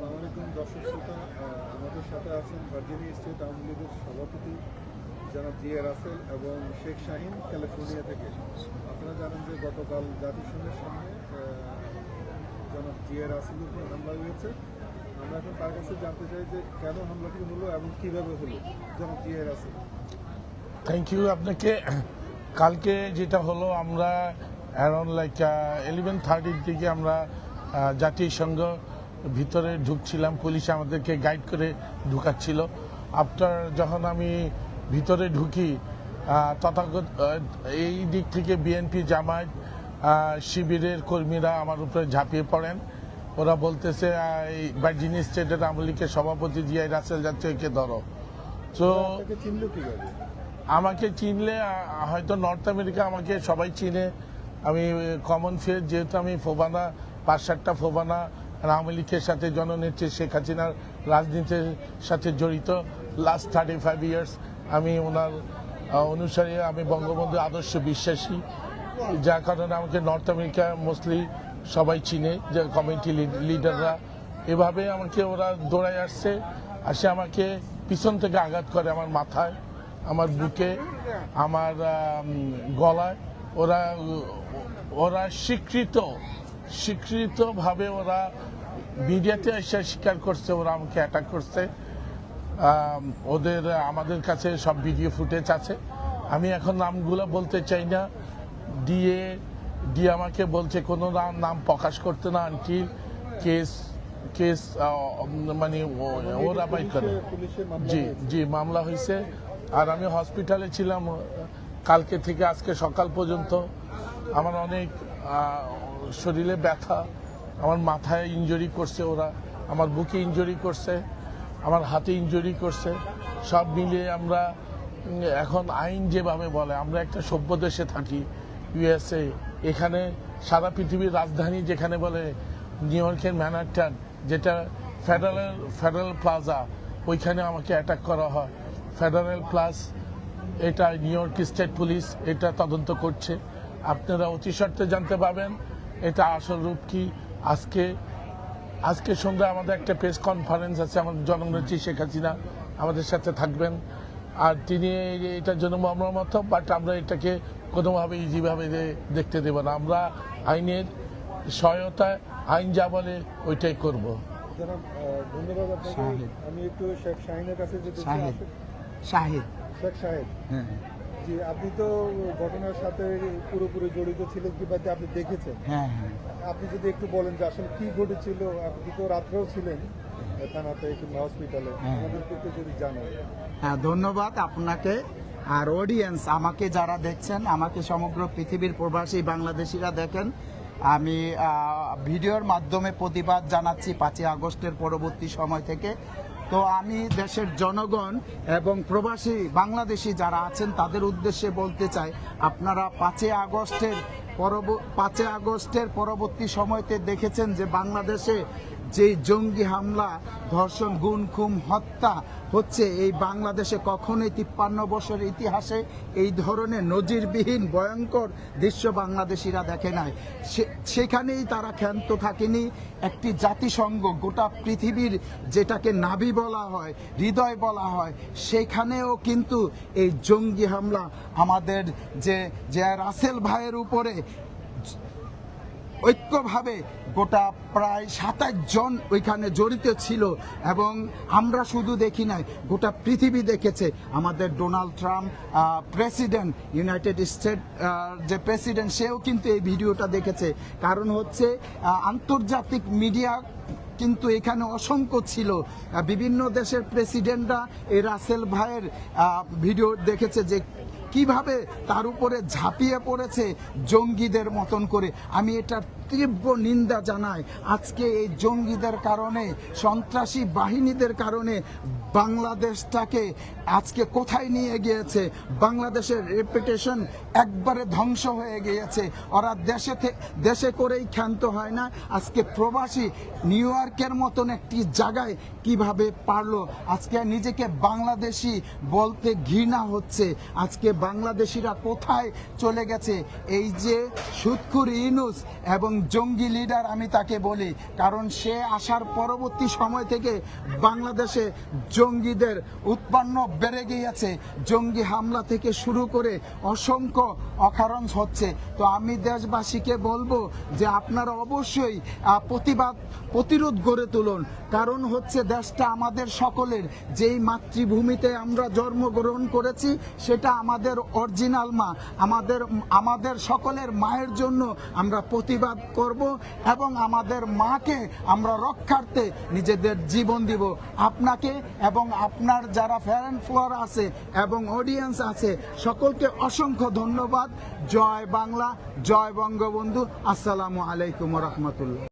আসসালামু আলাইকুম দর্শক শ্রোতা আমাদের সাথে আছেন ভার্জিনিয়া স্টেট আওয়ামী লীগের সভাপতি জনাব জিয়া রাসেল এবং শেখ শাহিন ক্যালিফোর্নিয়া থেকে। আপনারা জানেন যে গতকাল জাতিসংঘের সামনে জনাব জিয়া রাসেলের উপর হামলা হয়েছে। আমরা এখন তার কাছে জানতে চাই যে কেন হামলাটি হলো এবং কীভাবে হলো? জনাব জিয়া রাসেল। থ্যাংক ইউ আপনাকে কালকে যেটা হলো, আমরা অ্যারাউন্ড লাইক ইলেভেন থার্টির দিকে আমরা জাতিসংঘ ভিতরে ঢুকছিলাম পুলিশ আমাদেরকে গাইড করে ঢুকাচ্ছিল। আফটার যখন আমি ভিতরে ঢুকি তথাগত এই দিক থেকে বিএনপি জামায়াত শিবিরের কর্মীরা আমার উপরে ঝাঁপিয়ে পড়েন। ওরা বলতেছে ভার্জিনিয়া স্টেটের আওয়ামী লীগের সভাপতি জিয়াই রাসেল যাচ্ছে একে ধরো। তো আমাকে চিনলে হয়তো নর্থ আমেরিকা আমাকে সবাই চিনে। আমি কমন ফেস যেহেতু আমি ফোবানা পাঁচ সাতটা ফোবানা আওয়ামী লীগের সাথে জননেত্রী শেখ হাসিনার রাজনীতির সাথে জড়িত লাস্ট থার্টি ফাইভ ইয়ার্স আমি ওনার অনুসারী, আমি বঙ্গবন্ধু আদর্শ বিশ্বাসী, যার কারণে আমাকে নর্থ আমেরিকা মোস্টলি সবাই চিনে, যে কমিউনিটি লিডাররা এভাবে আমাকে ওরা দৌড়ায় আসছে, আসে আমাকে পিছন থেকে আঘাত করে আমার মাথায়, আমার বুকে, আমার গলায়। ওরা ওরা স্বীকৃত স্বীকৃতভাবে ওরা মিডিয়াতে এসে স্বীকার করছে ওরা আমাকে অ্যাটাক করছে। ওদের আমাদের কাছে সব ভিডিও ফুটেজ আছে। আমি এখন নামগুলো বলতে চাই না। দিয়ে ডি আমাকে বলছে কোনো নাম নাম প্রকাশ করতে না আনটিল কেস কেস মানে ওরা বাই করে। জি জি মামলা হয়েছে। আর আমি হসপিটালে ছিলাম কালকে থেকে আজকে সকাল পর্যন্ত। আমার অনেক শরীরে ব্যথা, আমার মাথায় ইনজুরি করছে ওরা, আমার বুকে ইনজুরি করছে, আমার হাতে ইনজুরি করছে, সব মিলিয়ে আমরা এখন আইন যেভাবে বলে, আমরা একটা সভ্য দেশে থাকি ইউএসএ এখানে সারা পৃথিবীর রাজধানী যেখানে বলে নিউ ইয়র্কের ম্যানহাটন যেটা ফেডারেল ফেডারেল প্লাজা ওইখানে আমাকে অ্যাটাক করা হয়। ফেডারেল প্লাস এটা নিউ ইয়র্ক স্টেট পুলিশ এটা তদন্ত করছে। আপনারা অতি সত্ত্বে জানতে পাবেন এটা আসল রূপ কি? আজকে আজকে সন্ধ্যা আমাদের একটা প্রেস কনফারেন্স আছে আমাদের জননেত্রী শেখ হাসিনা আমাদের সাথে থাকবেন। আর তিনি এই- এটার জন্য মর্মামত বাট আমরা এটাকে কোনোভাবে ইজিভাবে দেখতে দেব না। আমরা আইনের সহায়তায় আইন যা বলে ওইটাই করব। ধন্যবাদ আপনাকে। শাহিদ। আমি একটু শেখ শাহিনের কাছে যেতে শাহিদ শাহিদ শেখ সাহেব হ্যাঁ। জি আপনি তো ঘটনার সাথে পুরোপুরি জড়িত ছিলেন কিংবা যে আপনি দেখেছেন? হ্যাঁ হ্যাঁ। আপনি যদি একটু বলেন যে আসলে কি ঘটেছিল আপনি তো রাত্রেও ছিলেন থানাতে কিংবা হসপিটালে হ্যাঁ। আমাদেরকে একটু যদি জানান। হ্যাঁ ধন্যবাদ আপনাকে। আর অডিয়েন্স আমাকে যারা দেখছেন আমাকে সমগ্র পৃথিবীর প্রবাসী বাংলাদেশিরা দেখেন আমি ভিডিওর মাধ্যমে প্রতিবাদ জানাচ্ছি পাঁচই আগস্টের পরবর্তী সময় থেকে। তো আমি দেশের জনগণ এবং প্রবাসী বাংলাদেশি যারা আছেন, তাদের উদ্দেশ্যে বলতে চাই, আপনারা পাঁচে আগস্টের পরব- পাঁচই আগস্টের পরবর্তী সময়তে দেখেছেন যে বাংলাদেশে যে জঙ্গি হামলা, ধর্ষণ, গুম, খুম, হত্যা হচ্ছে এই বাংলাদেশে কখনোই তিপ্পান্ন বছরের ইতিহাসে এই ধরনের নজিরবিহীন, ভয়ঙ্কর দৃশ্য বাংলাদেশিরা দেখে নাই। সেখানেই তারা ক্ষান্ত থাকেনি। একটি জাতিসংঘ গোটা পৃথিবীর যেটাকে নাভি বলা হয়, হৃদয় বলা হয়, সেখানেও কিন্তু এই জঙ্গি হামলা আমাদের যে যে রাসেল ভাইয়ের উপরে ঐক্যভাবে গোটা প্রায় সাতাশ জন ওইখানে জড়িত ছিল এবং আমরা শুধু দেখি নাই, গোটা পৃথিবী দেখেছে। আমাদের Donald Trump president, United State যে প্রেসিডেন্ট, সেও কিন্তু এই ভিডিওটা দেখেছে। কারণ হচ্ছে আন্তর্জাতিক মিডিয়া কিন্তু এখানে অসংখ্য ছিল। বিভিন্ন দেশের প্রেসিডেন্টরা এই রাসেল ভাইয়ের ভিডিও দেখেছে যে কীভাবে তার উপরে ঝাঁপিয়ে পড়েছে জঙ্গিদের মতন করে? আমি এটার তীব্র নিন্দা জানাই। আজকে এই জঙ্গিদের কারণে, সন্ত্রাসী বাহিনীদের কারণে বাংলাদেশটাকে আজকে কোথায় নিয়ে গিয়েছে? বাংলাদেশের রেপুটেশন একবারে ধ্বংস হয়ে গিয়েছে। ওরা দেশে দেশে করেই ক্ষান্ত হয় না। আজকে প্রবাসী নিউ ইয়র্কের মতন একটি জায়গায় কীভাবে পারল? আজকে নিজেকে বাংলাদেশি বলতে ঘৃণা হচ্ছে। আজকে বাংলাদেশিরা কোথায় চলে গেছে? এই যে সুৎখুর ইনুস এবং জঙ্গি লিডার আমি তাকে বলি, কারণ সে আসার পরবর্তী সময় থেকে বাংলাদেশে জঙ্গিদের উৎপন্ন বেড়ে গিয়েছে। জঙ্গি হামলা থেকে শুরু করে অসংখ্য অকারণ হচ্ছে। তো আমি দেশবাসীকে বলব যে আপনারা অবশ্যই প্রতিবাদ, প্রতিরোধ গড়ে তুলুন। কারণ হচ্ছে দেশটা আমাদের সকলের। যেই মাতৃভূমিতে আমরা জন্মগ্রহণ করেছি, সেটা আমাদের অরিজিনাল মা। আমাদের আমাদের সকলের মায়ের জন্য আমরা প্রতিবাদ করব এবং আমাদের মাকে আমরা রক্ষার্থে নিজেদের জীবন দিব। আপনাকে এবং আপনার যারা ফ্যান ফ্লোয়ার আছে এবং অডিয়েন্স আছে, সকলকে অসংখ্য ধন্যবাদ। জয় বাংলা জয় বঙ্গবন্ধু। আসসালামু আলাইকুম রহমতুল্লাহ।